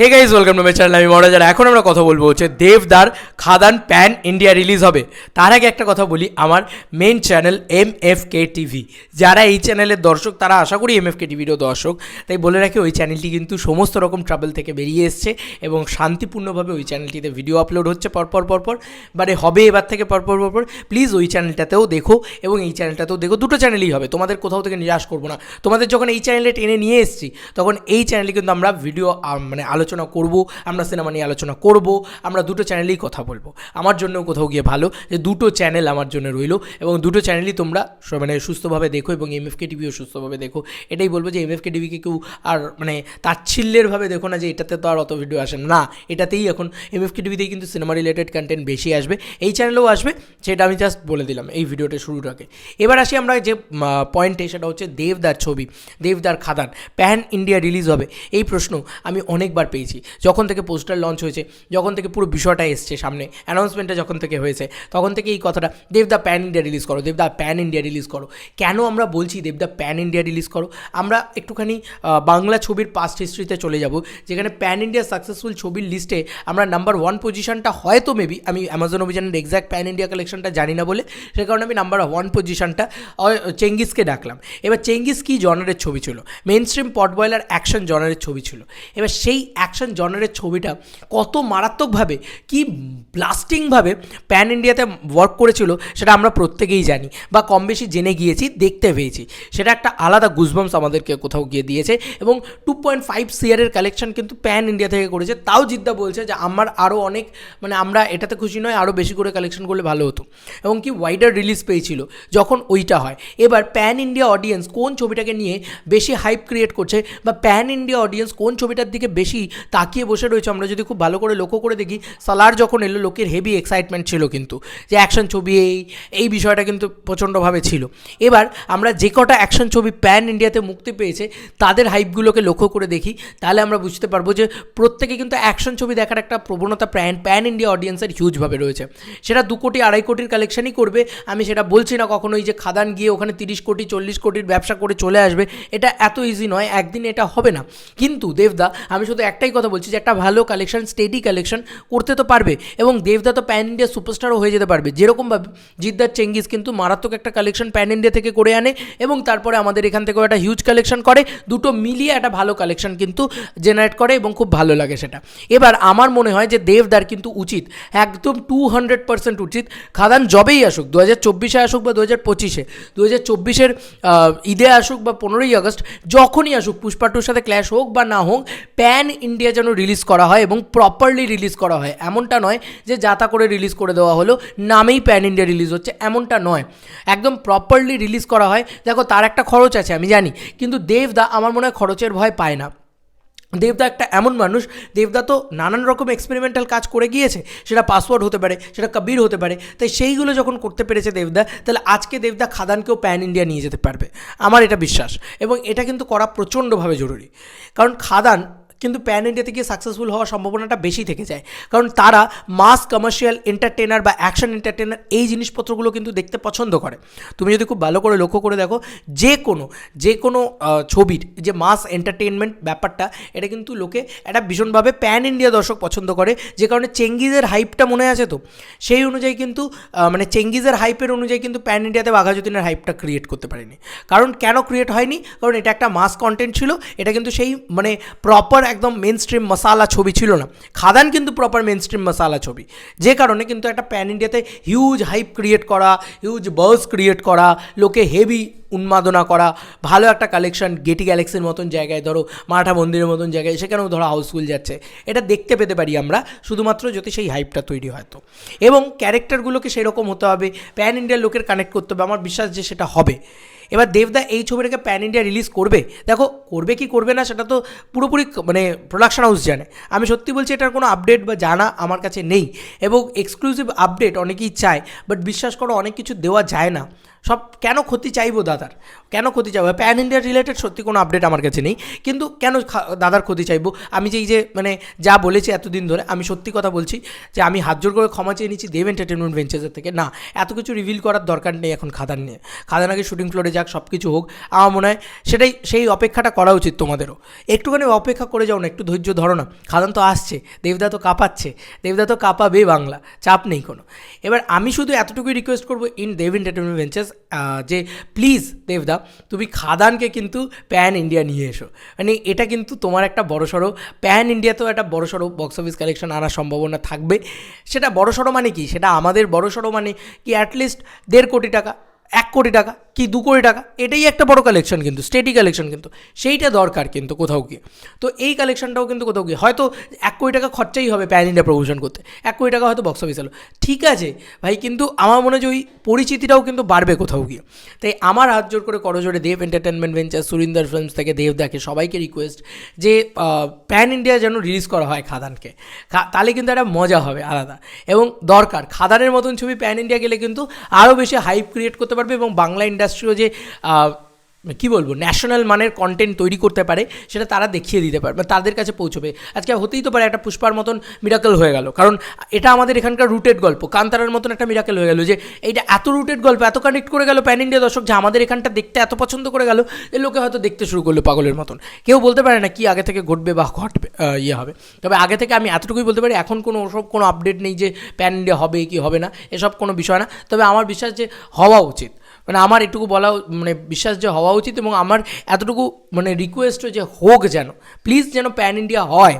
Hey guys welcome to my channel আমি মহারাজার এখন আমরা কথা বলব হচ্ছে দেবদার খাদান প্যান ইন্ডিয়া রিলিজ হবে। তার আগে একটা কথা বলি, আমার main channel M F K TV যারা এই চ্যানেলের দর্শক, তারা আশা করি এম এফ কে টিভিরও দর্শক। তাই বলে রাখি, ওই চ্যানেলটি কিন্তু সমস্ত রকম ট্রাভেল থেকে বেরিয়ে এসছে এবং শান্তিপূর্ণভাবে ওই চ্যানেলটিতে ভিডিও আপলোড হচ্ছে পরপর পরপর। মানে হবে এবার থেকে পরপর পরপর। প্লিজ ওই চ্যানেলটাতেও দেখো এবং এই চ্যানেলটাতেও দেখো। দুটো চ্যানেলই হবে, তোমাদের কোথাও থেকে নিরাশ করব না। তোমাদের যখন এই চ্যানেলে টেনে নিয়ে এসেছি, তখন এই চ্যানেলে কিন্তু আমরা ভিডিও মানে আলোচনা করব, আমরা সিনেমা নিয়ে আলোচনা করব, আমরা দুটো চ্যানেলেই কথা বলব। আমার জন্যও কোথাও গিয়ে ভালো, যে দুটো চ্যানেল আমার জন্য রইল এবং দুটো চ্যানেলই তোমরা মানে সুস্থভাবে দেখো এবং এমএফকে টিভিও সুস্থভাবে দেখো। এটাই বলব যে এমএফকে টিভিকে কেউ আর মানে তাচ্ছিল্যেরভাবে দেখো না যে এটাতে তো আর অত ভিডিও আসে না। এটাতেই এখন এম এমএফকে টিভিতেই কিন্তু সিনেমা রিলেটেড কন্টেন্ট বেশি আসবে। এই চ্যানেলেও আসবে, সেটা আমি জাস্ট বলে দিলাম এই ভিডিওটা আগে এবার আসি আমরা যে পয়েন্টে সেটা হচ্ছে দেবদার ছবি, দেবদার খাদান প্যান ইন্ডিয়া রিলিজ হবে। এই প্রশ্ন আমি অনেকবার পেয়েছি। যখন থেকে পোস্টার লঞ্চ হয়েছে, যখন থেকে পুরো বিষয়টা এসছে সামনে অ্যানাউন্সমেন্টটা যখন থেকে হয়েছে, তখন থেকে এই কথাটা দেবদা প্যান ইন্ডিয়া রিলিজ করো দেবদা প্যান ইন্ডিয়া রিলিজ করো। কেন আমরা বলছি দেবদা প্যান ইন্ডিয়া রিলিজ করো? আমরা একটুখানি বাংলা ছবির পাস্ট হিস্ট্রিতে চলে যাব, যেখানে প্যান ইন্ডিয়া সাকসেসফুল ছবির লিস্টে আমরা নাম্বার ওয়ান পজিশনটা হয়তো মেবি আমি অ্যামাজন অভিযানের এক্স্যাক্ট প্যান ইন্ডিয়া কালেকশনটা জানি না বলে, সে কারণে আমি নাম্বার ওয়ান পজিশনটা চেঙ্গিসকে ডাকলাম। এবার চেঙ্গিস কি জনারের ছবি ছিল? মেন স্ট্রিম পট বয়লার অ্যাকশন জনারের ছবি ছিল। এবার সেই অ্যাকশন জনারের ছবিটা কত মারাত্মকভাবে, কি ব্লাস্টিংভাবে প্যান ইন্ডিয়াতে ওয়ার্ক করেছিল সেটা আমরা প্রত্যেকেই জানি বা কম বেশি জেনে গিয়েছি, দেখতে পেয়েছি। সেটা একটা আলাদা গুজবামস আমাদেরকে কোথাও গিয়ে দিয়েছে এবং টু পয়েন্ট ফাইভ সিয়ারের কালেকশন কিন্তু প্যান ইন্ডিয়া থেকে করেছে। তাও জিদ্দা বলছে যে আমার আরও অনেক মানে আমরা এটাতে খুশি নয় আরও বেশি করে কালেকশন করলে ভালো হতো। এবং কি ওয়াইডার রিলিজ পেয়েছিল যখন ওইটা হয়। এবার প্যান ইন্ডিয়া অডিয়েন্স কোন ছবিটাকে নিয়ে বেশি হাইপ ক্রিয়েট করছে বা প্যান ইন্ডিয়া অডিয়েন্স কোন ছবিটার দিকে বেশি তাকিয়ে বসে রয়েছে। আমরা যদি খুব ভালো করে লক্ষ্য করে দেখি, সালার যখন এলো, লোকের হেভি এক্সাইটমেন্ট ছিল কিন্তু, যে অ্যাকশন ছবি এই এই বিষয়টা কিন্তু প্রচণ্ডভাবে ছিল। এবার আমরা যে কটা অ্যাকশন ছবি প্যান ইন্ডিয়াতে মুক্তি পেয়েছে, তাদের হাইপগুলোকে লক্ষ্য করে দেখি, তাহলে আমরা বুঝতে পারব যে প্রত্যেকে কিন্তু অ্যাকশন ছবি দেখার একটা প্রবণতা প্যান প্যান ইন্ডিয়া অডিয়েন্সের হিউজভাবে রয়েছে। সেটা দু কোটি, আড়াই কোটির কালেকশনই করবে, আমি সেটা বলছি না কখনোই যে খাদান গিয়ে ওখানে তিরিশ কোটি, চল্লিশ কোটির ব্যবসা করে চলে আসবে, এটা এত ইজি নয়, একদিন এটা হবে না। কিন্তু দেবদা, আমি শুধু একটাই কথা বলছি যে একটা ভালো কালেকশন স্টেডি কালেকশন করতে তো পারবে এবং দেবদা তো প্যান ইন্ডিয়া সুপারস্টারও হয়ে যেতে পারবে। যেরকমভাবে জিদ্দার চেঙ্গিস কিন্তু মারাত্মক একটা কালেকশন প্যান ইন্ডিয়া থেকে করে আনে এবং তারপরে আমাদের এখান থেকেও একটা হিউজ কালেকশন করে। দুটো মিলিয়ে একটা ভালো কালেকশন কিন্তু জেনারেট করে এবং খুব ভালো লাগে সেটা। এবার আমার মনে হয় যে দেবদার কিন্তু উচিত, একদম টু হান্ড্রেড পার্সেন্ট উচিত। খাদান জবেই আসুক দু হাজার চব্বিশে আসুক বা দু হাজার পঁচিশে দু হাজার চব্বিশের ঈদে আসুক বা পনেরোই আগস্ট, যখনই আসুক পুষ্পা টুর সাথে ক্ল্যাশ হোক বা না হোক প্যান ইন্ডিয়া যেন রিলিজ করা হয় এবং প্রপারলি রিলিজ করা হয়। এমনটা নয় যে যাতা করে রিলিজ করে দেওয়া হলো, নামেই প্যান ইন্ডিয়া রিলিজ হচ্ছে, এমনটা নয়। একদম প্রপারলি রিলিজ করা হয়, দেখো তার একটা খরচ আছে, আমি জানি, কিন্তু দেবদা আমার মনে হয় খরচের ভয় পায় না। দেবদা একটা এমন মানুষ, দেবদা তো নানান রকম এক্সপেরিমেন্টাল কাজ করে গিয়েছে, সেটা পাসওয়ার্ড হতে পারে, সেটা কবির হতে পারে, তাই সেইগুলো যখন করতে পেরেছে দেবদা, তাহলে আজকে দেবদা খাদানকেও প্যান ইন্ডিয়া নিয়ে যেতে পারবে। আমার এটা বিশ্বাস, এবং এটা কিন্তু করা প্রচণ্ডভাবে জরুরি। কারণ খাদান কিন্তু প্যান ইন্ডিয়াতে গিয়ে সাকসেসফুল হওয়ার সম্ভাবনাটা বেশি থেকে যায়। কারণ তারা মাস কমার্শিয়াল এন্টারটেনার বা অ্যাকশন এন্টারটেনার এই জিনিসপত্রগুলো কিন্তু দেখতে পছন্দ করে। তুমি যদি খুব ভালো করে লক্ষ্য করে দেখো, যে কোনো যে কোনো ছবির, যে মাস এন্টারটেনমেন্ট ব্যাপারটা, এটা কিন্তু লোকে এটা ভীষণভাবে প্যান ইন্ডিয়া দর্শক পছন্দ করে। যে কারণে চেঙ্গিজের হাইপটা মনে আছে তো? সেই অনুযায়ী কিন্তু মানে চেঙ্গিজের হাইপের অনুযায়ী কিন্তু প্যান ইন্ডিয়াতে বাঘাযতীনের হাইপটা ক্রিয়েট করতে পারেনি। কারণ কেন ক্রিয়েট হয়নি? কারণ এটা একটা মাস কন্টেন্ট ছিল, এটা কিন্তু সেই মানে প্রপার একদম মেন স্ট্রিম মশালা ছবি ছিল না। খাদান কিন্তু প্রপার মেন স্ট্রিম মশালা ছবি। যে কারণে কিন্তু একটা প্যান ইন্ডিয়াতে হিউজ হাইপ ক্রিয়েট করা হিউজ বার্স ক্রিয়েট করা, লোকে হেভি উন্মাদনা করা, ভালো একটা কালেকশন গেটি গ্যালাক্সির মতন জায়গায় ধরো, মারাঠা মন্দিরের মতন জায়গায়, সেখানেও ধরো হাউসফুল যাচ্ছে। এটা দেখতে পেতে পারি আমরা, শুধুমাত্র যদি সেই হাইপটা তৈরি হয় তো। এবং ক্যারেক্টারগুলোকে সেরকম হতে হবে প্যান ইন্ডিয়ার লোকের কানেক্ট করতে হবে, আমার বিশ্বাস যে সেটা হবে। এবার দেবদা এই ছবিটাকে প্যান ইন্ডিয়া রিলিজ করবে। দেখো, করবে কি করবে না সেটা তো পুরোপুরি মানে প্রোডাকশন হাউস জানে। আমি সত্যি বলছি এটার কোনো আপডেট বা জানা আমার কাছে নেই। এবং এক্সক্লুসিভ আপডেট অনেকেই চায় বাট বিশ্বাস করো অনেক কিছু দেওয়া যায় না। সব কেন ক্ষতি চাইব দাদার? কেন ক্ষতি চাইব? প্যান ইন্ডিয়া রিলেটেড সত্যি কোনো আপডেট আমার কাছে নেই। কিন্তু কেন দাদার ক্ষতি চাইব? আমি যে এই যে মানে যা বলেছি এতদিন ধরে, আমি সত্যি কথা বলছি যে আমি হাত জোর করে ক্ষমা চেয়ে নিচ্ছি দেব এন্টারটেনমেন্ট ভেঞ্চার্সের থেকে। না, এত কিছু রিভিল করার দরকার নেই এখন খাদান নিয়ে। খাদান আগে শুটিং ফ্লোরে যাক সব কিছু হোক। আমার মনে হয় সেটাই, সেই অপেক্ষাটা করা উচিত তোমাদেরও। একটুখানি অপেক্ষা করে যাও না, একটু ধৈর্য ধরো না। খাদান তো আসছে, দেবদা তো কাঁপাচ্ছে। দেবদা তো কাঁপাবে বাংলা, চাপ নেই কোনো। এবার আমি শুধু এতটুকুই রিকোয়েস্ট করব ইন দেব এন্টারটেনমেন্ট ভেঞ্চার্স যে প্লিজ দেবদা, তুমি খাদানকে কিন্তু প্যান ইন্ডিয়া নিয়ে এসো। মানে এটা কিন্তু তোমার একটা বড়সড় প্যান ইন্ডিয়াতেও একটা বড়সড় বক্স অফিস কালেকশন আনার সম্ভাবনা থাকবে। সেটা বড়সড় মানে কি? সেটা আমাদের বড়সড় মানে কি অ্যাটলিস্ট দেড় কোটি টাকা। এক কোটি টাকা কি দু কোটি টাকা? এটাই একটা বড় কালেকশন কিন্তু স্টেটি কালেকশন কিন্তু। সেইটা দরকার কিন্তু কোথাও গিয়ে। তো এই কালেকশনটাও কিন্তু কোথাও গিয়ে। হয়তো এক কোটি টাকা খরচাই হবে প্যান ইন্ডিয়া প্রমোশন করতে। এক কোটি টাকা হয়তো বক্স অফিস হলো ঠিক আছে, ভাই, কিন্তু আমার মনে হয় ওই পরিচিতিটাও কিন্তু বাড়বে কোথাও গিয়ে। তাই আমার হাত জোর করে করজোড়ে Dev entertainment venture Surinder films থেকে দেব দেখে সবাইকে রিকোয়েস্ট যে প্যান ইন্ডিয়া যেন রিলিজ করা হয় খাদানকে। তাহলে কিন্তু একটা মজা হবে, আলাদা। এবং দরকার, খাদানের মতন ছবি প্যান ইন্ডিয়া গেলে কিন্তু আরও বেশি হাইপ ক্রিয়েট করতে পারবে এবং বাংলা ইন্ডাস্ট্রিও যে কি বলব ন্যাশনাল মানের কন্টেন্ট তৈরি করতে পারে, সেটা তারা দেখিয়ে দিতে পারবে তাদের কাছে পৌঁছবে। আজকে হতেই তো পারে একটা পুষ্পার মতন মিরাকেল হয়ে গেল। কারণ এটা আমাদের এখানকার রুটেড গল্প, কান্তারার মতন একটা মিরাকেল হয়ে গেল যে, এইটা এত রুটেড গল্প, এত কানেক্ট করে গেল প্যান ইন্ডিয়া দর্শক, যে আমাদের এখানটা দেখতে এত পছন্দ করে গেল, যে লোকে হয়তো দেখতে শুরু করল পাগলের মতন। কেউ বলতে পারে না কি আগে থেকে ঘটবে বা ঘটবে ইয়ে হবে। তবে আগে থেকে আমি এতটুকুই বলতে পারি, এখন কোনো ওসব কোনো আপডেট নেই যে প্যান ইন্ডিয়া হবে কি হবে না, এসব কোনো বিষয় না। তবে আমার বিশ্বাস যে হওয়া উচিত। মানে আমার এটুকু বলা মানে বিশ্বাস যে হওয়া উচিত এবং আমার এতটুকু মানে রিকোয়েস্ট যে হোক যেন প্লিজ যেন প্যান ইন্ডিয়া হয়।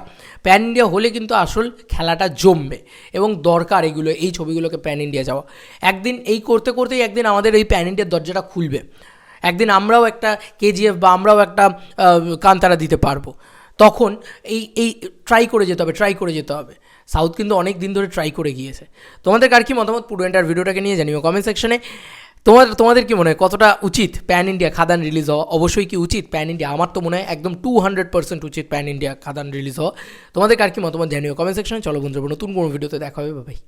প্যান ইন্ডিয়া হলে কিন্তু আসল খেলাটা জমবে এবং দরকার এগুলো, এই ছবিগুলোকে প্যান ইন্ডিয়া যাওয়া। একদিন এই করতে করতেই একদিন আমাদের এই প্যান ইন্ডিয়ার দরজাটা খুলবে। একদিন আমরাও একটা কেজিএফ বা আমরাও একটা কান্তারা দিতে পারব। তখন এই এই ট্রাই করে যেতে হবে ট্রাই করে যেতে হবে। সাউথ কিন্তু অনেক দিন ধরে ট্রাই করে গিয়েছে। তোমাদের কার কি মতামত? পুরো এন্টার ভিডিওটাকে নিয়ে জানিও কমেন্ট সেকশনে তোমার, তোমাদের কি মনে হয় কতটা উচিত প্যান ইন্ডিয়া খাদান রিলিজ হওয়া? অবশ্যই কি উচিত প্যান ইন্ডিয়া আমার তো মনে হয় একদম টু হান্ড্রেড পার্সেন্ট উচিত প্যান ইন্ডিয়া খাদান রিলিজ হওয়া। তোমাদের কার কি মতামত জানিও কমেন্ট সেকশনে। চলো বন্ধুরা, নতুন কোনো ভিডিওতে দেখা হবে। ভাই